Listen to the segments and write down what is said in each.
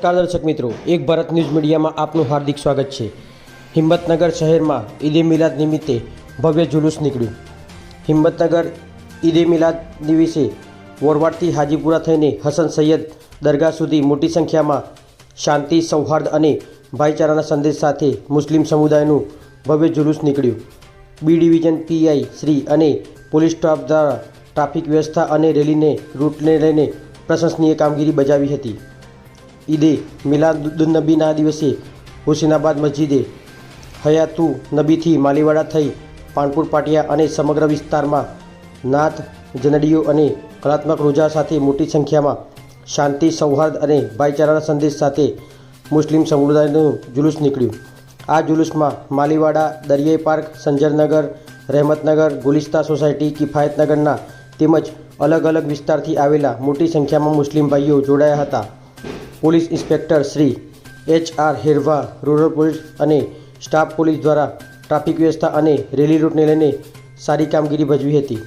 નમસ્કાર દર્શક મિત્રો, એક ભારત ન્યૂઝ મીડિયામાં આપનું હાર્દિક સ્વાગત છે. હિંમતનગર શહેરમાં ઈદે મિલાદ નિમિત્તે ભવ્ય જુલુસ નીકળ્યું. હિંમતનગર ઈદે મિલાદ દિવસે વોરવાડથી હાજીપુરા થઈને હસન સૈયદ દરગાહ સુધી મોટી સંખ્યામાં શાંતિ, સૌહાર્દ અને ભાઈચારાના સંદેશ સાથે મુસ્લિમ સમુદાયનું ભવ્ય જુલુસ નીકળ્યું. બી ડિવિઝન પીઆઈ શ્રી અને પોલીસ સ્ટાફ દ્વારા ટ્રાફિક વ્યવસ્થા અને રેલીને રૂટને લઈને પ્રશંસનીય કામગીરી બજાવી હતી. ઈદે મિલાદુન્નબીના દિવસે હુસેનાબાદ મસ્જિદે હયાતુ નબીથી માલીવાડા થઈ પાનપુર પાટિયા અને સમગ્ર વિસ્તારમાં નાથ જનડીઓ અને કલાત્મક રોજા સાથે મોટી સંખ્યામાં શાંતિ, સૌહાર્દ અને ભાઈચારાના સંદેશ સાથે મુસ્લિમ સમુદાયનું જુલુસ નીકળ્યું. આ જુલુસમાં માલીવાડા, દરિયાઈ પાર્ક સંજરનગર રહેમતનગર ગુલિસ્તા સોસાયટી કિફાયતનગરના તેમજ અલગ અલગ વિસ્તારથી આવેલા મોટી સંખ્યામાં મુસ્લિમ ભાઈઓ જોડાયા હતા. Police inspector Shri H R Herva, rural police અને સ્ટાફ પોલીસ દ્વારા ટ્રાફિક વ્યવસ્થા અને રેલી રૂટને લઈને સારી કામગીરી ભજવી હતી.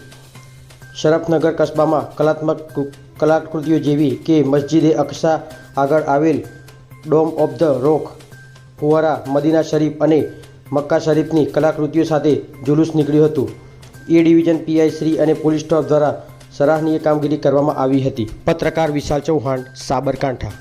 શરફનગર કસ્બામાં કલાત્મક કલાકૃતિઓ જેવી કે મસ્જિદે અક્ષા આગળ આવેલ ડોમ ઓફ ધ રોક, ફુવારા, મદીના શરીફ અને મક્કા શરીફની કલાકૃતિઓ સાથે જુલુસ નીકળ્યું હતું. એ ડિવિઝન પીઆઈ શ્રી અને પોલીસ સ્ટાફ દ્વારા સરાહનીય કામગીરી કરવામાં આવી હતી. પત્રકાર વિશાલ ચૌહાણ, સાબરકાંઠા.